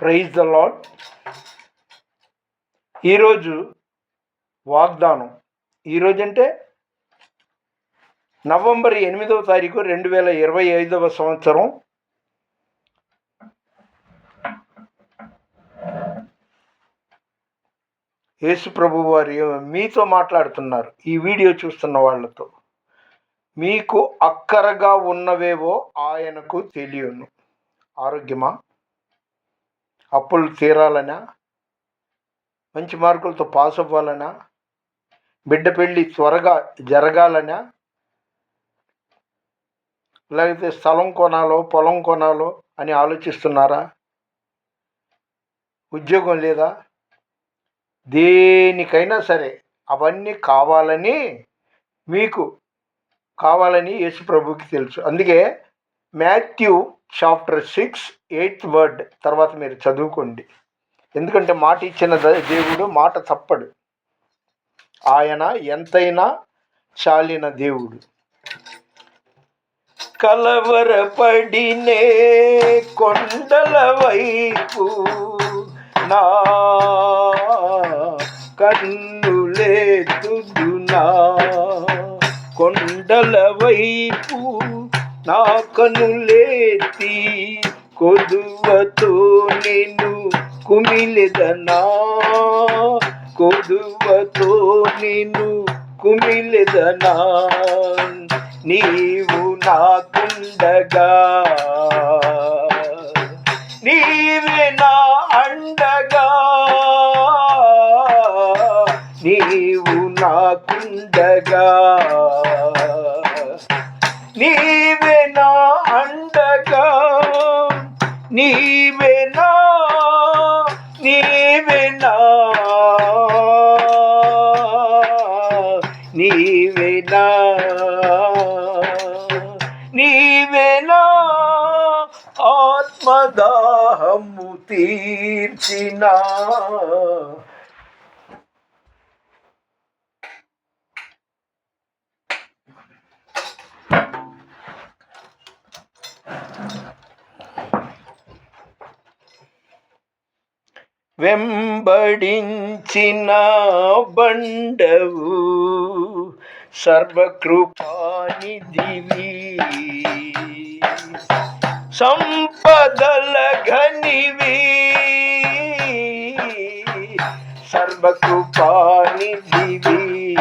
Praise the lord ఈరోజు వాగ్దానం. ఈరోజు అంటే నవంబర్ ఎనిమిదవ తారీఖు రెండు వేల ఇరవై ఐదవ సంవత్సరం. యేసు ప్రభు వారి మీతో మాట్లాడుతున్నారు ఈ వీడియో చూస్తున్న వాళ్ళతో. మీకు అక్కరగా ఉన్నవేవో ఆయనకు తెలియను. ఆరోగ్యమా? అప్పులు తీరాలనా మంచి మార్కులతో పాస్ అవ్వాలనా బిడ్డ పెళ్ళి త్వరగా జరగాలనా లేకపోతే స్థలం కొనాలో పొలం కొనాలో అని ఆలోచిస్తున్నారా? ఉద్యోగం లేదా? దేనికైనా సరే అవన్నీ కావాలని మీకు కావాలని యేసు ప్రభుకి తెలుసు. అందుకే Matthew chapter six eighth word. తర్వాత మీరు చదువుకోండి. ఎందుకంటే మాట ఇచ్చిన ద- దేవుడు మాట తప్పడు. ఆయన ఎంతైనా చాలిన దేవుడు. కలవరపడినే కొండల వైపు నా కన్నులేతుదునా కొండల వైపు నా కనులేతి కొదువతో నేను కుమిలిదనా? కొదువతో నేను కుమిలిదనా? నీవు నాకుండగా. నీవే నా అండగా. నీవు నాకుండగా. నీవే నా నీవే నా ఆత్మదాహము తీర్చినా. వెంబడించిన బండవు సర్వకృపానిధివి. సంపదల ఘనివి సర్వకృపానిధివి.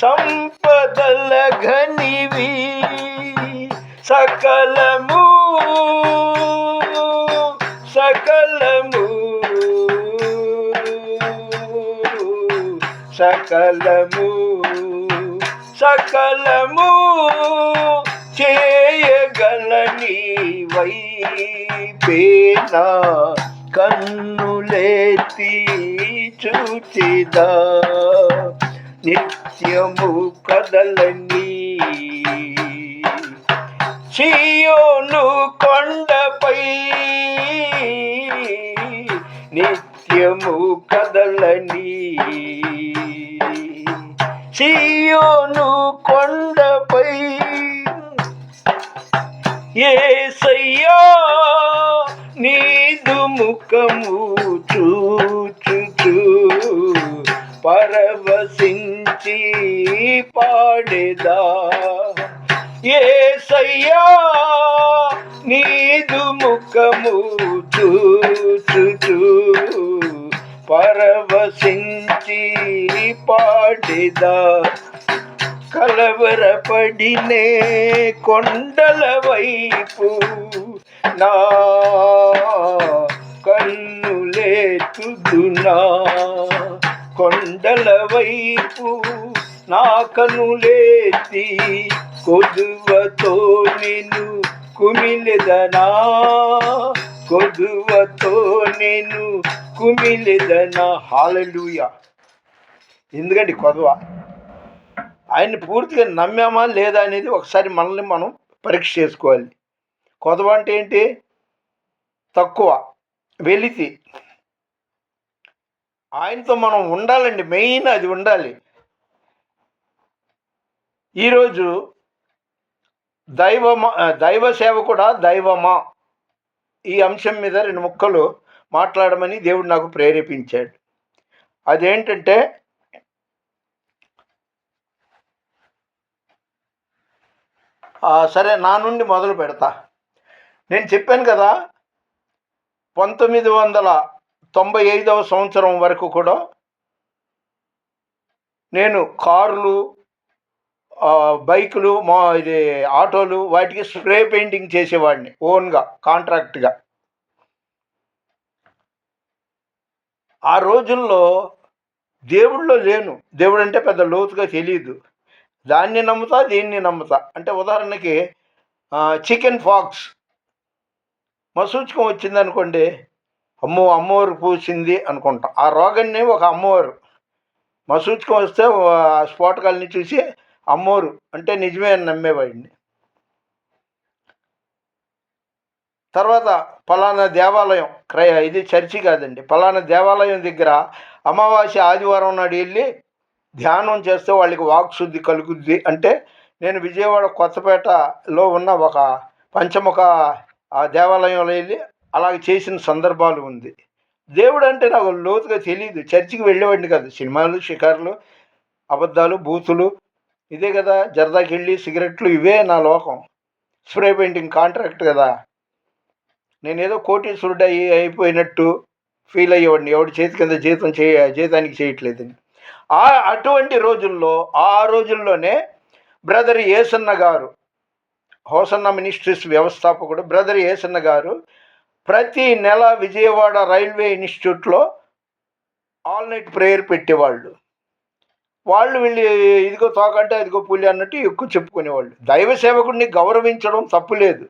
సంపదల ఘనివి. సకల సకలము సకలము చేయగలని వైపేనా కన్నులేతి చూచిదా. నిత్యము కదలని చియోను కొండపై నిత్యము కదలని సియోను కొండపై ఏసయ్యా నీదు ముఖము చూచుచు. పరవశించి పాడేదా? ఏసయ్యా నీదు ముఖము చూచుచు. పరవశించి పాడేదా కలవరపడినే కొండల వైపు నా కన్నులేతుదునా కొండల వైపు నా కనులేతి కొదువతో నేను కుమిలిదనా? కొదువతో నేను కుమిలిదనా? హాలలుయా. ఎందుకంటే కొదవ. ఆయన్ని పూర్తిగా నమ్మామా లేదా అనేది ఒకసారి మనల్ని మనం పరీక్ష చేసుకోవాలి. కొదవ అంటే ఏంటి? తక్కువ వెలితి. ఆయనతో మనం ఉండాలండి మెయిన్ అది ఉండాలి. ఈరోజు దైవమా దైవ సేవ కూడా దైవమా? ఈ అంశం మీద రెండు ముక్కలు మాట్లాడమని దేవుడు నాకు ప్రేరేపించాడు. అదేంటంటే ఆ, సరే నా నుండి మొదలు పెడతా. నేను చెప్పాను కదా పంతొమ్మిది వందల తొంభై ఐదవ సంవత్సరం వరకు కూడా నేను కార్లు బైకులు మా ఇది ఆటోలు వాటికి స్ప్రే పెయింటింగ్ చేసేవాడిని ఓన్గా కాంట్రాక్ట్గా. ఆ రోజుల్లో దేవుళ్ళో లేను. దేవుడు అంటే పెద్ద లోతుగా తెలియదు దాన్ని నమ్ముతా దీన్ని నమ్ముతా. అంటే ఉదాహరణకి చికెన్ ఫాక్స్. మసూచకం వచ్చింది అనుకోండి అమ్మో అమ్మవారు పూసింది అనుకుంటాం. ఆ రోగాన్ని ఒక అమ్మవారు మసూచకం వస్తే ఆ స్ఫోటకాలని చూసి అమ్మోరు అంటే నిజమే అని నమ్మేవాడిని. తర్వాత పలానా దేవాలయం క్రయ ఇది చర్చి కాదండి. పలానా దేవాలయం దగ్గర అమావాస్య ఆదివారం నాడు వెళ్ళి ధ్యానం చేస్తే వాళ్ళకి వాక్శుద్ధి కలుగుద్ది. అంటే నేను విజయవాడ కొత్తపేటలో ఉన్న ఒక పంచముఖ ఆ దేవాలయంలో వెళ్ళి అలాగే చేసిన సందర్భాలు ఉంది. దేవుడు అంటే నాకు లోతుగా తెలియదు చర్చికి వెళ్ళేవాడిని కాదు. సినిమాలు షికార్లు అబద్ధాలు బూతులు ఇదే కదా జరదాకి వెళ్ళి సిగరెట్లు ఇవే నా లోకం. స్ప్రే పెయింటింగ్ కాంట్రాక్ట్ కదా. నేనేదో కోటీశ్వరుడు అయ్యి అయిపోయినట్టు ఫీల్ అయ్యేవాడిని. ఎవడి చేతి కింద జీతం చేయ జీతానికి చేయట్లేదని. ఆ అటువంటి రోజుల్లో ఆ రోజుల్లోనే బ్రదర్ ఏసన్న గారు హోసన్న మినిస్ట్రీస్ వ్యవస్థాపకుడు బ్రదర్ ఏసన్న గారు ప్రతి నెల విజయవాడ రైల్వే ఇన్స్టిట్యూట్లో ఆల్ నైట్ ప్రేయర్ పెట్టేవాళ్ళు. వాళ్ళు వెళ్ళి ఇదిగో తోకంటే ఇదిగో పులి అన్నట్టు ఎక్కువ చెప్పుకునేవాళ్ళు. దైవ సేవకుడిని గౌరవించడం తప్పులేదు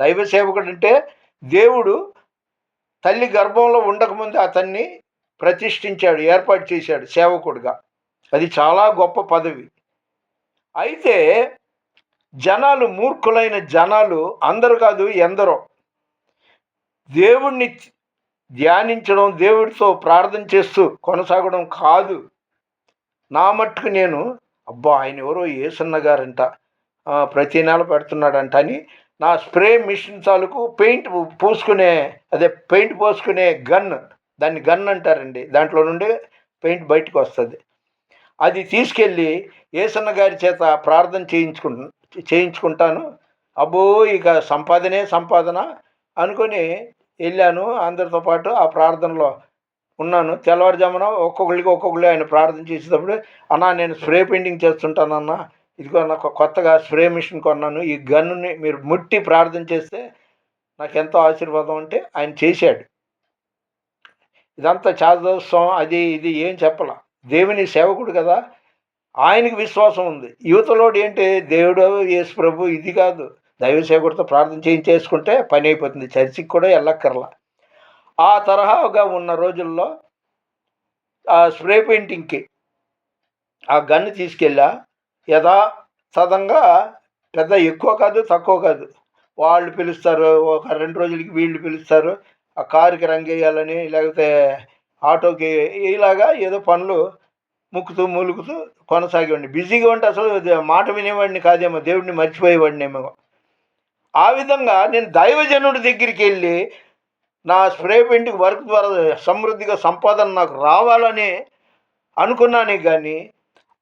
దైవ సేవకుడు అంటే దేవుడు తల్లి గర్భంలో ఉండకముందు అతన్ని ప్రతిష్ఠించాడు ఏర్పాటు చేశాడు సేవకుడిగా. అది చాలా గొప్ప పదవి. అయితే జనాలు మూర్ఖులైన జనాలు అందరు కాదు ఎందరో. దేవుణ్ణి ధ్యానించడం దేవుడితో ప్రార్థన చేస్తూ కొనసాగడం కాదు. నా మట్టుకు నేను అబ్బా ఆయన ఎవరో ఏసన్న గారంట ప్రతి నెల పెడుతున్నాడంట అని నా స్ప్రే మిషన్ తాలూకు పెయింట్ పూసుకునే అదే పెయింట్ పోసుకునే గన్. దాన్ని గన్ అంటారండి. దాంట్లో నుండి పెయింట్ బయటకు వస్తుంది. అది తీసుకెళ్ళి ఏసన్న గారి చేత ప్రార్థన చేయించుకు చేయించుకుంటాను. అబ్బో ఇక సంపాదనే సంపాదన అనుకొని వెళ్ళాను. అందరితో పాటు ఆ ప్రార్థనలో ఉన్నాను. తెల్లవారుజామున ఒక్కొక్కరికి ఒక్కొక్కరు ఆయన ప్రార్థన చేసేటప్పుడు అన్నా నేను స్ప్రే పెయింటింగ్ చేస్తుంటానన్నా. ఇదిగో నాకు కొత్తగా స్ప్రే మిషన్ కొన్నాను. ఈ గన్నుని మీరు ముట్టి ప్రార్థన చేస్తే నాకు ఎంతో ఆశీర్వాదం అంటే ఆయన చేశాడు. ఇదంతా చాదోత్సవం అది ఇది ఏం చెప్పలా. దేవుని సేవకుడు కదా. ఆయనకి విశ్వాసం ఉంది. యువతలోడు ఏంటి? దేవుడు యేసు ప్రభు ఇది కాదు. దైవ సేవకుడితో ప్రార్థన చేయించేసుకుంటే పని అయిపోతుంది. చర్చికి కూడా వెళ్ళక్కర్లా. ఆ తరహాగా ఉన్న రోజుల్లో ఆ స్ప్రే పెయింటింగ్కి ఆ గన్ను తీసుకెళ్ళా. యథాతథంగా పెద్ద ఎక్కువ కాదు తక్కువ కాదు. వాళ్ళు పిలుస్తారు ఒక రెండు రోజులకి వీళ్ళు పిలుస్తారు. ఆ కారుకి రంగేయాలని లేకపోతే ఆటోకి ఇలాగా ఏదో పనులు ముక్కుతూ మూలుగుతూ కొనసాగేవాడిని. బిజీగా ఉంటే అసలు మాట వినేవాడిని కాదేమో దేవుడిని మర్చిపోయేవాడినేమో. ఆ విధంగా నేను దైవజనుడి దగ్గరికి వెళ్ళి నా స్ప్రే పెయింటింగ్ వర్క్ ద్వారా సమృద్ధిగా సంపాదన నాకు రావాలని అనుకున్నానే కానీ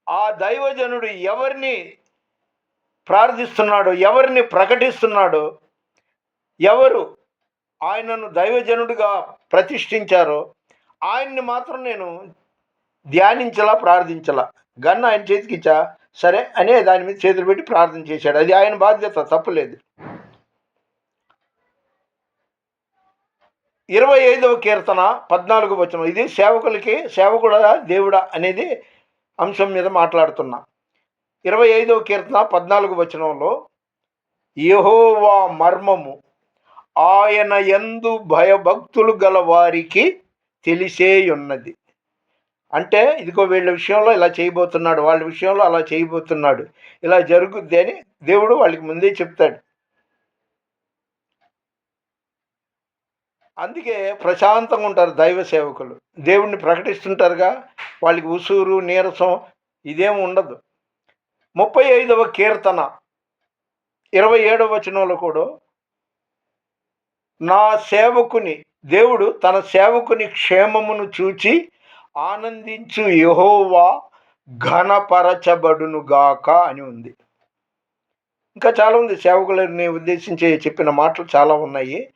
ఆ దైవజనుడు ఎవరిని ప్రార్థిస్తున్నాడో ఎవరిని ప్రకటిస్తున్నాడో ఎవరు ఆయనను దైవజనుడిగా ప్రతిష్ఠించారో ఆయన్ని మాత్రం నేను ధ్యానించలా ప్రార్థించలా. గన్ను ఆయన చేతికి ఇచ్చా సరే అనే దాని మీద చేతులు పెట్టి ప్రార్థన చేశాడు. అది ఆయన బాధ్యత తప్పులేదు. ఇరవై ఐదవ కీర్తన పద్నాలుగు వచనం. ఇది సేవకులకి సేవకుడా దేవుడా అనేది అంశం మీద మాట్లాడుతున్నా. ఇరవై ఐదవ కీర్తన పద్నాలుగు వచనంలో యహోవా మర్మము. ఆయన ఎందు భయభక్తులు గల వారికి తెలిసేయున్నది. అంటే ఇదిగో వీళ్ళ విషయంలో ఇలా చేయబోతున్నాడు వాళ్ళ విషయంలో అలా చేయబోతున్నాడు ఇలా జరుగుద్ది అని దేవుడు వాళ్ళకి ముందే చెప్తాడు. అందుకే ప్రశాంతంగా ఉంటారు దైవ సేవకులు. దేవుణ్ణి ప్రకటిస్తుంటారుగా వాళ్ళకి ఉసూరు నీరసం ఇదేం ఉండదు. ముప్పై ఐదవ కీర్తన ఇరవై ఏడవ వచనంలో కూడా నా సేవకుని దేవుడు తన సేవకుని క్షేమమును చూచి ఆనందించు యహోవా ఘనపరచబడునుగాక అని ఉంది. ఇంకా చాలా ఉంది. సేవకులని ఉద్దేశించి చెప్పిన మాటలు చాలా ఉన్నాయి.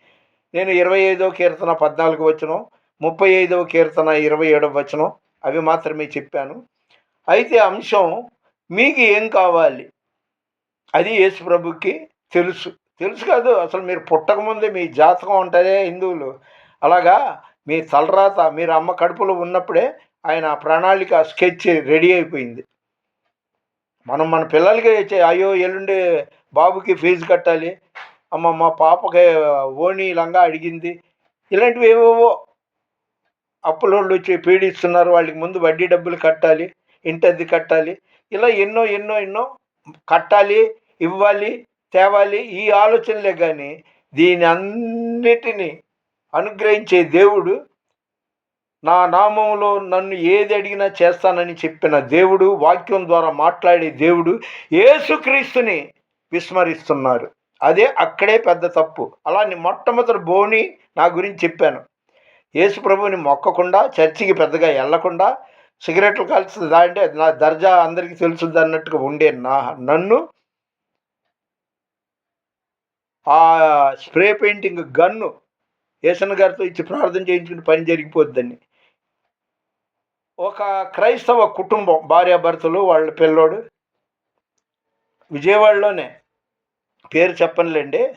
నేను ఇరవై ఐదవ కీర్తన పద్నాలుగు వచనం ముప్పై ఐదవ కీర్తన ఇరవై ఏడవ వచనం అవి మాత్రమే చెప్పాను. అయితే అంశం మీకు ఏం కావాలి? అది యేసు ప్రభుకి తెలుసు. తెలుసు కాదు. అసలు మీరు పుట్టకముందే మీ జాతకం ఉంటారే హిందువులు. అలాగా మీ తలరాత మీరు అమ్మ కడుపులో ఉన్నప్పుడే ఆయన ప్రణాళిక స్కెచ్ రెడీ అయిపోయింది. మనం మన పిల్లలకి అయ్యో ఎల్లుండి బాబుకి ఫీజు కట్టాలి అమ్మ మా పాపకి ఓణి లంగా అడిగింది ఇలాంటివి ఏవేవో అప్పులోళ్ళు వచ్చి పీడిస్తున్నారు వాళ్ళకి ముందు వడ్డీ డబ్బులు కట్టాలి ఇంటద్ది కట్టాలి ఇలా ఎన్నో ఎన్నో ఎన్నో కట్టాలి ఇవ్వాలి తేవాలి ఈ ఆలోచనలే కానీ దీని అన్నిటినీ అనుగ్రహించే దేవుడు నా నామంలో నన్ను ఏది అడిగినా చేస్తానని చెప్పిన దేవుడు వాక్యం ద్వారా మాట్లాడే దేవుడు యేసుక్రీస్తుని విస్మరిస్తున్నారు. అదే అక్కడే పెద్ద తప్పు. అలా నీ మొట్టమొదటి బోని నా గురించి చెప్పాను. యేసు ప్రభువుని మొక్కకుండా చర్చికి పెద్దగా వెళ్ళకుండా సిగరెట్లు కలిసి అంటే నా దర్జా అందరికీ తెలుసుద్ది అన్నట్టుగా ఉండే నా నన్ను ఆ స్ప్రే పెయింటింగ్ గన్ను యేసన్ గారితో ఇచ్చి ప్రార్థన చేయించుకుని పని జరిగిపోద్దని ఒక క్రైస్తవ కుటుంబం భార్యాభర్తలు వాళ్ళ పిల్లోడు విజయవాడలోనే పేరు చెప్పనులేండి.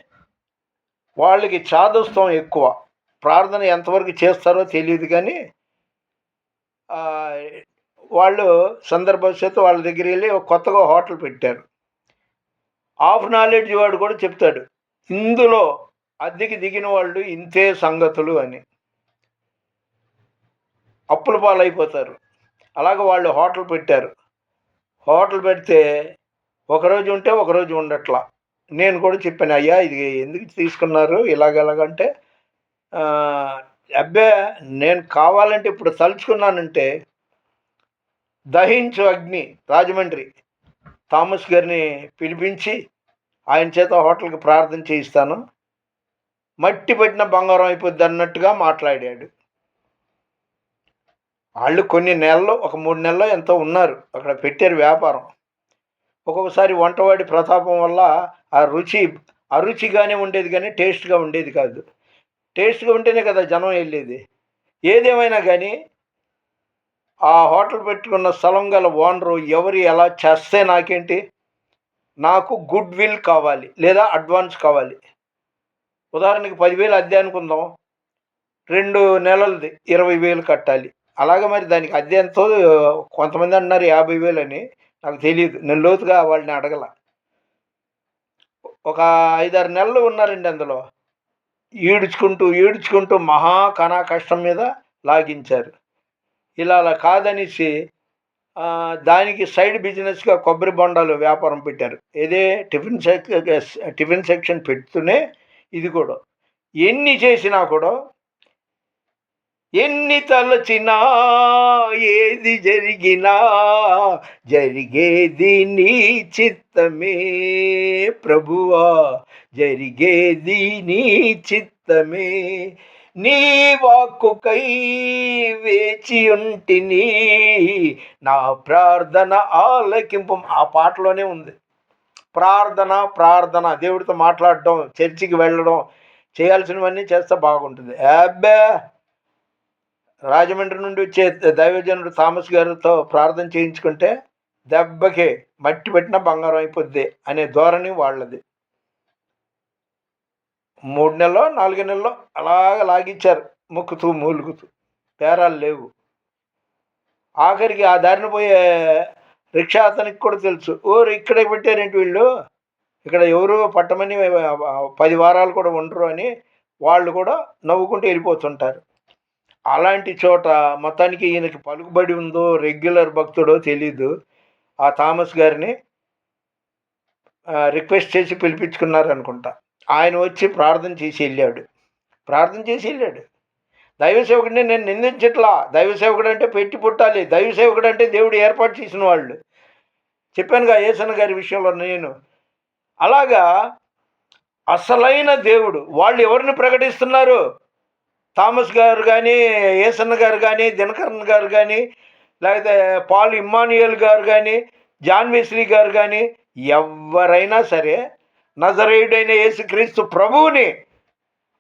వాళ్ళకి చాదస్తం ఎక్కువ. ప్రార్థన ఎంతవరకు చేస్తారో తెలియదు కానీ వాళ్ళు సందర్భవశాత్తు వాళ్ళ దగ్గర వెళ్ళి కొత్తగా హోటల్ పెట్టారు. హాఫ్ నాలెడ్జ్ వాడు కూడా చెప్తాడు. ఇందులో అద్దెకి దిగిన వాళ్ళు ఇంతే సంగతులు అని. అప్పుల పాలైపోతారు. అలాగ వాళ్ళు హోటల్ పెట్టారు. హోటల్ పెడితే ఒకరోజు ఉంటే ఒకరోజు ఉండట్లా. నేను కూడా చెప్పాను అయ్యా ఇది ఎందుకు తీసుకున్నారు? ఇలాగెలాగంటే అబ్బే నేను కావాలంటే ఇప్పుడు తలుచుకున్నానంటే దహించు అగ్ని రాజమండ్రి. థామస్ గారిని పిలిపించి ఆయన చేత హోటల్కి ప్రార్థన చేయిస్తాను. మట్టి పెట్టిన బంగారం అయిపోద్ది అన్నట్టుగా మాట్లాడాడు. వాళ్ళు కొన్ని నెలలు ఒక మూడు నెలలు ఎంతో ఉన్నారు. అక్కడ పెట్టారు వ్యాపారం. ఒక్కొక్కసారి వంటవాడి ప్రతాపం వల్ల ఆ రుచి అరుచిగానే ఉండేది కానీ టేస్ట్గా ఉండేది కాదు. టేస్ట్గా ఉంటేనే కదా జనం వెళ్ళేది. ఏదేమైనా కానీ ఆ హోటల్ పెట్టుకున్న స్థలం గల ఓనరు ఎవరు ఎలా చేస్తే నాకేంటి? నాకు గుడ్ విల్ కావాలి లేదా అడ్వాన్స్ కావాలి. ఉదాహరణకి పదివేలు అద్దె అనుకుందాం. రెండు నెలలది ఇరవై వేలు కట్టాలి. అలాగే మరి దానికి అద్దె ఎంతో కొంతమంది అన్నారు యాభై వేలు అని. నాకు తెలియదు. నేను లోతుగా వాళ్ళని అడగల. ఒక ఐదారు నెలలు ఉన్నారండి అందులో. ఈడ్చుకుంటూ ఈడ్చుకుంటూ మహా కణా కష్టం మీద లాగించారు. ఇలా అలా కాదనేసి దానికి సైడ్ బిజినెస్గా కొబ్బరి బొండాలు వ్యాపారం పెట్టారు. ఏదే టిఫిన్ సెక్ టిఫిన్ సెక్షన్ పెడుతూనే ఇది కూడా. ఎన్ని చేసినా కూడా ఎన్ని తలచినా ఏది జరిగినా జరిగేది నీ చిత్తమే ప్రభువా. జరిగేది నీ చిత్తమే నీ వాక్కుకై వేచి ఉంటిని నా ప్రార్థన ఆలకింపు. ఆ పాటలోనే ఉంది. ప్రార్థన ప్రార్థన దేవుడితో మాట్లాడడం చర్చికి వెళ్ళడం చేయాల్సినవన్నీ చేస్తే బాగుంటుంది. అబ్బే! రాజమండ్రి నుండి వచ్చే దైవజనుడు థామస్ గారితో ప్రార్థన చేయించుకుంటే దెబ్బకి మట్టి పెట్టిన బంగారం అయిపోద్ది అనే ధోరణి వాళ్ళది. మూడు నెలలో నాలుగు నెలలో అలాగ లాగిచ్చారు ముక్కుతూ మూలుగుతూ. పేరాలు లేవు. ఆఖరికి ఆ దారిన పోయే రిక్షా అతనికి కూడా తెలుసు. ఓరు ఇక్కడే పెట్టారేంటి వీళ్ళు? ఇక్కడ ఎవరు పట్టమని పది వారాలు కూడా ఉండరు అని వాళ్ళు కూడా నవ్వుకుంటూ వెళ్ళిపోతుంటారు. అలాంటి చోట మొత్తానికి ఈయనకి పలుకుబడి ఉందో రెగ్యులర్ భక్తుడో తెలీదు. ఆ థామస్ గారిని రిక్వెస్ట్ చేసి పిలిపించుకున్నారు అనుకుంటా ఆయన వచ్చి ప్రార్థన చేసి వెళ్ళాడు. ప్రార్థన చేసి వెళ్ళాడు. దైవ సేవకుడిని నేను నిందించట్లా. దైవ సేవకుడు అంటే పెట్టి పుట్టాలి. దైవ సేవకుడు అంటే దేవుడు ఏర్పాటు చేసిన వాళ్ళు. చెప్పానుగా ఏసన్న గారి విషయంలో నేను. అలాగా అసలైన దేవుడు. వాళ్ళు ఎవరిని ప్రకటిస్తున్నారు? థామస్ గారు కానీ ఏసన్న గారు కానీ దినకరణ్ గారు కానీ లేకపోతే పాల్ ఇమ్మానుయల్ గారు కానీ జాన్ గారు కానీ ఎవరైనా సరే నజరేయుడైన యేసుక్రీస్తు ప్రభువుని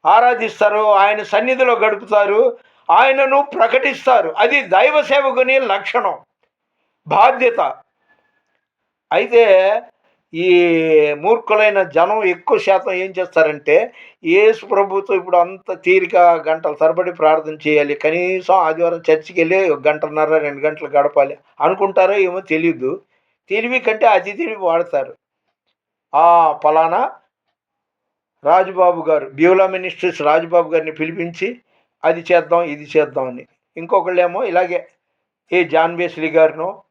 ఆరాధిస్తారు ఆయన సన్నిధిలో గడుపుతారు ఆయనను ప్రకటిస్తారు. అది దైవ సేవకుని లక్షణం బాధ్యత. అయితే ఈ మూర్ఖులైన జనం ఎక్కువ శాతం ఏం చేస్తారంటే యేసు ప్రభుతో ఇప్పుడు అంత తీరిక గంటల తరబడి ప్రార్థన చేయాలి కనీసం ఆదివారం చర్చికి వెళ్ళి ఒక గంటన్నర రెండు గంటలు గడపాలి అనుకుంటారో ఏమో తెలియదు తెలివి కంటే అతి తెలివి వాడతారు. పలానా రాజుబాబు గారు బ్యూలా మినిస్ట్రీస్ రాజుబాబు గారిని పిలిపించి అది చేద్దాం ఇది చేద్దాం అని. ఇంకొకళ్ళేమో ఇలాగే ఏ జాన్ బేస్లీ గారినో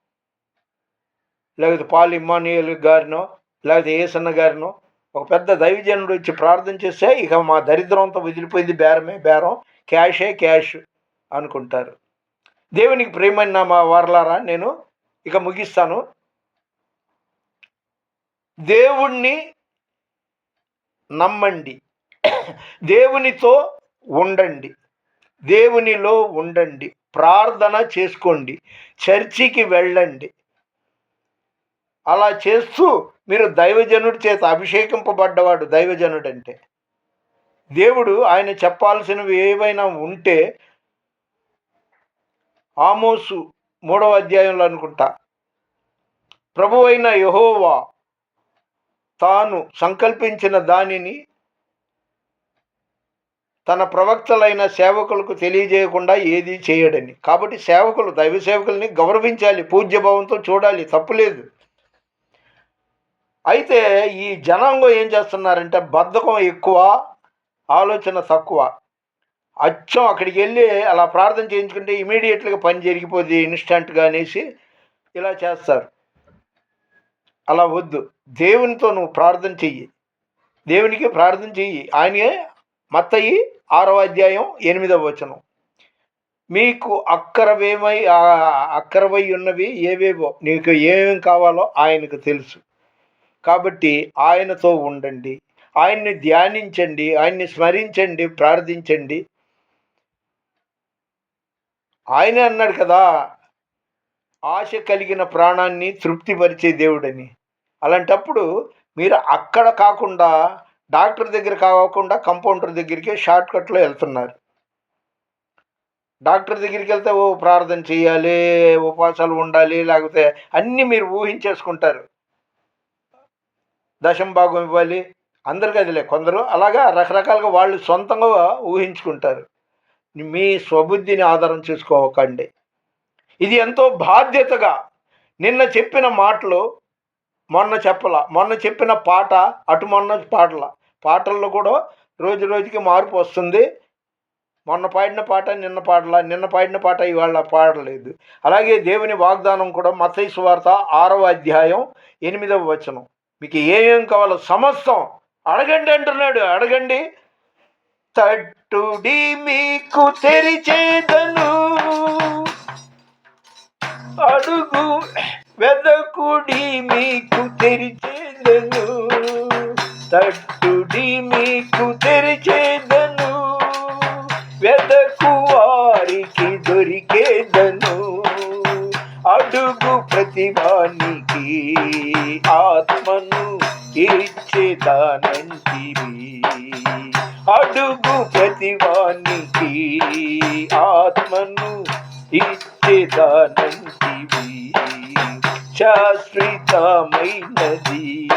లేకపోతే పాల్ ఇమ్మానియల్ గారినో లేకపోతే ఏసన్న గారినో ఒక పెద్ద దైవజనుడు వచ్చి ప్రార్థన చేస్తే ఇక మా దరిద్రంతో వదిలిపోయింది బేరమే బేరం క్యాషే క్యాష్ అనుకుంటారు. దేవునికి ప్రేమైన మా వారలారా నేను ఇక ముగిస్తాను. దేవుణ్ణి నమ్మండి. దేవునితో ఉండండి. దేవునిలో ఉండండి. ప్రార్థన చేసుకోండి. చర్చికి వెళ్ళండి. అలా చేస్తూ మీరు దైవజనుడి చేత అభిషేకింపబడ్డవాడు దైవజనుడు అంటే దేవుడు ఆయన చెప్పాల్సినవి ఏవైనా ఉంటే ఆమోసు మూడవ అధ్యాయంలో అనుకుంటా. ప్రభు అయిన యహోవా తాను సంకల్పించిన దానిని తన ప్రవక్తలైన సేవకులకు తెలియజేయకుండా ఏది చేయడని. కాబట్టి సేవకులు దైవ సేవకుల్ని గౌరవించాలి పూజ్యభావంతో చూడాలి తప్పులేదు అయితే ఈ జనాంగం ఏం చేస్తున్నారంటే బద్ధకం ఎక్కువ ఆలోచన తక్కువ. అచ్చం అక్కడికి వెళ్ళి అలా ప్రార్థన చేయించుకుంటే ఇమీడియట్గా పని జరిగిపోద్ది ఇన్స్టంట్గా అనేసి ఇలా చేస్తారు. అలా వద్దు. దేవునితో నువ్వు ప్రార్థన చెయ్యి. దేవునికి ప్రార్థన చెయ్యి. ఆయనే మత్తయి ఆరవ అధ్యాయం ఎనిమిదవ వచనం. మీకు అక్కరవేమై అక్కరవై ఉన్నవి ఏవేవో నీకు ఏమేమి కావాలో ఆయనకు తెలుసు. కాబట్టి ఆయనతో ఉండండి. ఆయన్ని ధ్యానించండి. ఆయన్ని స్మరించండి. ప్రార్థించండి. ఆయన అన్నాడు కదా ఆశ కలిగిన ప్రాణాన్ని తృప్తిపరిచే దేవుడని. అలాంటప్పుడు మీరు అక్కడ కాకుండా డాక్టర్ దగ్గర కాకుండా కంపౌండర్ దగ్గరికి షార్ట్ కట్లో వెళ్తున్నారు. డాక్టర్ దగ్గరికి వెళ్తే ఓ ప్రార్థన చేయాలి ఉపవాసాలు ఉండాలి లేకపోతే అన్నీ మీరు ఊహించేసుకుంటారు. దశం భాగం ఇవ్వాలి అందరికీ అదిలే కొందరు. అలాగా రకరకాలుగా వాళ్ళు సొంతంగా ఊహించుకుంటారు. మీ స్వబుద్ధిని ఆధారం చేసుకోకండి. ఇది ఎంతో బాధ్యతగా నిన్న చెప్పిన మాటలు మొన్న చెప్పల మొన్న చెప్పిన పాట అటు మొన్న పాటల. పాటల్లో కూడా రోజు రోజుకి మార్పు వస్తుంది. మొన్న పాడిన పాట నిన్న పాడలా నిన్న పాడిన పాట ఇవాళ పాడలేదు. అలాగే దేవుని వాగ్దానం కూడా మతైసు వార్త ఆరవ అధ్యాయం ఎనిమిదవ వచనం. మీకు ఏమేం కావాలో సమస్తం అడగండి అంటున్నాడు. అడగండి. తట్టుడి మీకు తెరిచేదను అడుగు వెదకుడి మీకు తెరిచేదను తట్టుడి మీకు తెరిచేదను వెదకు వారికి దొరికేదను. అడుగు ప్రతిభానికి ఆత్మను ఇచ్చేదానంటివి అడుగు ప్రతివానికి ఆత్మను ఇచ్చేదానంటివి శాశ్వతమైనది.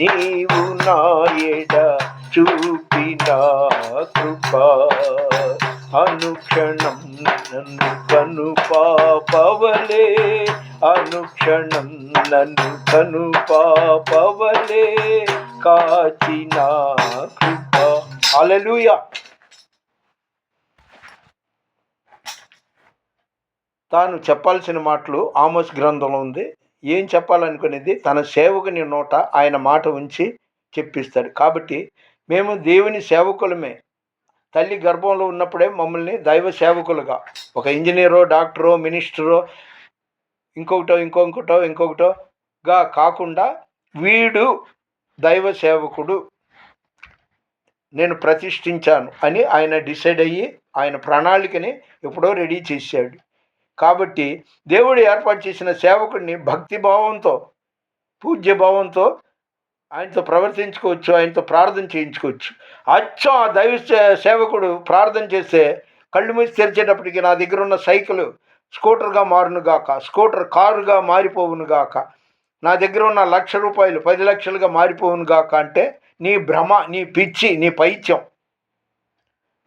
నీవు నాయడ చూపిన కృప. అనుక్షణం నన్ను కను పాపవలే. అనుక్షణం నన్ను కను పాపవలే. కాచిన కృప. అలలుయా తాను చెప్పాల్సిన మాటలు ఆమోస్ గ్రంథంలో ఉంది. ఏం చెప్పాలనుకునేది? తన సేవకుని నోట ఆయన మాట ఉంచి చెప్పిస్తాడు. కాబట్టి మేము దేవుని సేవకులమే. తల్లి గర్భంలో ఉన్నప్పుడే మమ్మల్ని దైవ సేవకులుగా ఒక ఇంజనీరో డాక్టరో మినిస్టరో ఇంకొకటో ఇంకొకటో ఇంకొకటోగా కాకుండా వీడు దైవ సేవకుడు. నేను ప్రతిష్ఠించాను అని ఆయన డిసైడ్ అయ్యి ఆయన ప్రణాళికని ఎప్పుడో రెడీ చేశాడు. కాబట్టి దేవుడు ఏర్పాటు చేసిన సేవకుడిని భక్తి భావంతో పూజ్య భావంతో ఆయనతో ప్రవర్తించుకోవచ్చు ఆయనతో ప్రార్థన చేయించుకోవచ్చు. అచ్చం ఆ దైవ సే- సేవకుడు ప్రార్థన చేస్తే కళ్ళు మూసి తెరిచేటప్పటికి నా దగ్గర ఉన్న సైకిల్ స్కూటర్గా మారును గాక స్కూటర్ కారుగా మారిపోవును గాక నా దగ్గర ఉన్న లక్ష రూపాయలు పది లక్షలుగా మారిపోవునుగాక అంటే నీ భ్రమ నీ పిచ్చి నీ పైత్యం.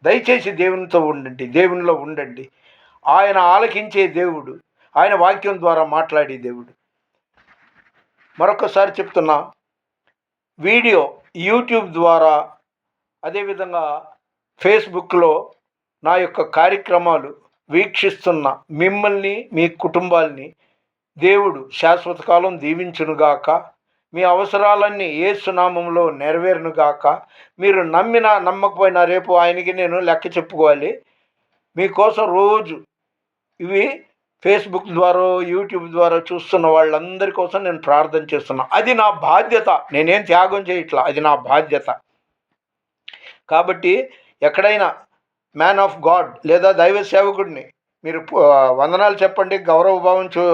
దయచేసి దేవునితో ఉండండి దేవునిలో ఉండండి. ఆయన ఆలకించే దేవుడు ఆయన వాక్యం ద్వారా మాట్లాడే దేవుడు. మరొకసారి చెప్తున్నా వీడియో యూట్యూబ్ ద్వారా అదేవిధంగా ఫేస్బుక్లో నా యొక్క కార్యక్రమాలు వీక్షిస్తున్న మిమ్మల్ని మీ కుటుంబాల్ని దేవుడు శాశ్వత కాలం దీవించునుగాక మీ అవసరాలన్నీ ఏ సునామంలో నెరవేరునుగాక మీరు నమ్మినా నమ్మకపోయినా రేపు ఆయనకి నేను లెక్క చెప్పుకోవాలి. మీకోసం రోజు ఇవి ఫేస్బుక్ ద్వారా యూట్యూబ్ ద్వారా చూస్తున్న వాళ్ళందరి కోసం నేను ప్రార్థన చేస్తున్నాను అది నా బాధ్యత. నేనేం త్యాగం చేయట్లా? అది నా బాధ్యత. కాబట్టి ఎక్కడైనా మ్యాన్ ఆఫ్ గాడ్ లేదా దైవ సేవకుడిని మీరు వందనాలు చెప్పండి గౌరవ భావంతో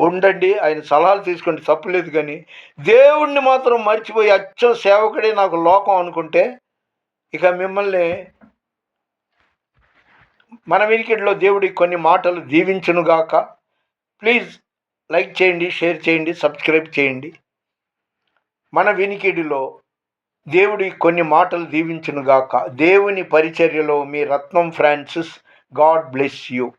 ఉండండి ఆయన సలహాలు తీసుకోండి తప్పులేదు కానీ దేవుణ్ణి మాత్రం మర్చిపోయి అచ్చం సేవకుడే నాకు లోకం అనుకుంటే ఇక మిమ్మల్ని మన వినికిడిలో దేవుడి కొన్ని మాటలు దీవించునుగాక. ప్లీజ్ లైక్ చేయండి షేర్ చేయండి సబ్స్క్రైబ్ చేయండి. మన వినికిడిలో దేవుడి కొన్ని మాటలు దీవించునుగాక. దేవుని పరిచర్యలో మీ Ratnam Francis God bless you.